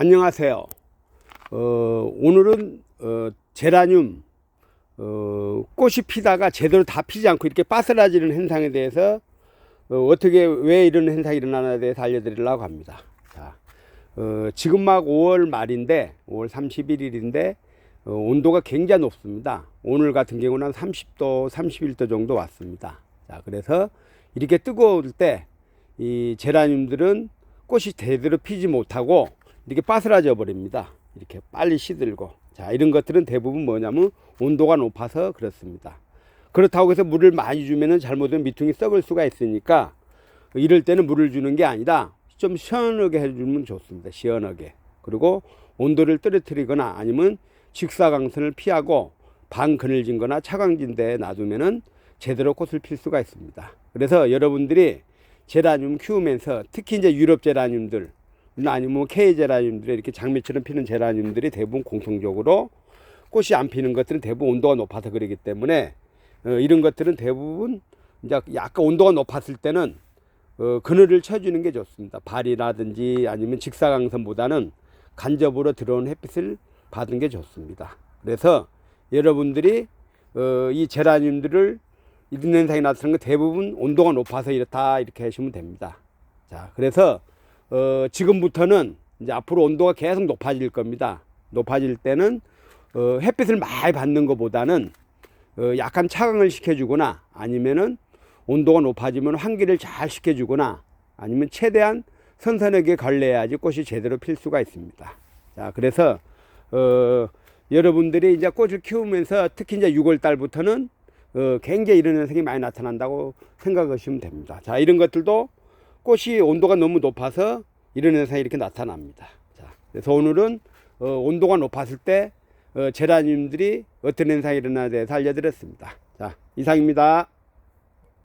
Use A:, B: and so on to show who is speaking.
A: 안녕하세요. 어, 오늘은 어, 제라늄 어, 꽃이 피다가 제대로 다 피지 않고 이렇게 빠스라지는 현상에 대해서 어, 떻게왜 이런 현상이 일어나는에 대해서 알려드리려고 합니다. 자, 어, 지금 막 5월 말인데 5월 31일인데 어, 온도가 굉장히 높습니다. 오늘 같은 경우는 한 30도, 31도 정도 왔습니다. 자, 그래서 이렇게 뜨거울 때 이 제라늄들은 꽃이 제대로 피지 못하고 이렇게 빠스라져 버립니다. 이렇게 빨리 시들고. 자, 이런 것들은 대부분 뭐냐면 온도가 높아서 그렇습니다. 그렇다고 해서 물을 많이 주면은 잘못하면 미퉁이 썩을 수가 있으니까 이럴 때는 물을 주는 게 아니라 좀 시원하게 해주면 좋습니다. 시원하게. 그리고 온도를 떨어뜨리거나 아니면 직사광선을 피하고 반그늘진 거나 차광진 데에 놔두면은 제대로 꽃을 필 수가 있습니다. 그래서 여러분들이 제라늄 키우면서 특히 이제 유럽 제라늄들 아니면 K 제라늄들 이렇게 장미처럼 피는 제라늄들이 대부분 공통적으로 꽃이 안 피는 것들은 대부분 온도가 높아서 그러기 때문에 어, 이런 것들은 대부분 이제 약간 온도가 높았을 때는 어, 그늘을 쳐주는 게 좋습니다. 발이라든지 아니면 직사광선보다는 간접으로 들어온 햇빛을 받은 게 좋습니다. 그래서 여러분들이 어, 이 제라늄들을 이런 현상이 나타나는 건 대부분 온도가 높아서 이렇다 이렇게 하시면 됩니다. 자, 그래서 어, 지금부터는 이제 앞으로 온도가 계속 높아질 겁니다. 높아질 때는 어, 햇빛을 많이 받는 것보다는 어, 약간 차광을 시켜주거나 아니면은 온도가 높아지면 환기를 잘 시켜주거나 아니면 최대한 선선하게 걸려야지 꽃이 제대로 필 수가 있습니다. 자, 그래서 어, 여러분들이 이제 꽃을 키우면서 특히 이제 6월 달부터는 어, 굉장히 이런 현상이 많이 나타난다고 생각하시면 됩니다. 자, 이런 것들도 꽃이 온도가 너무 높아서 이런 현상이 이렇게 나타납니다. 자, 그래서 오늘은 어, 온도가 높았을 때 어, 제라늄들이 어떤 현상이 일어나에 대해서 알려드렸습니다. 자, 이상입니다.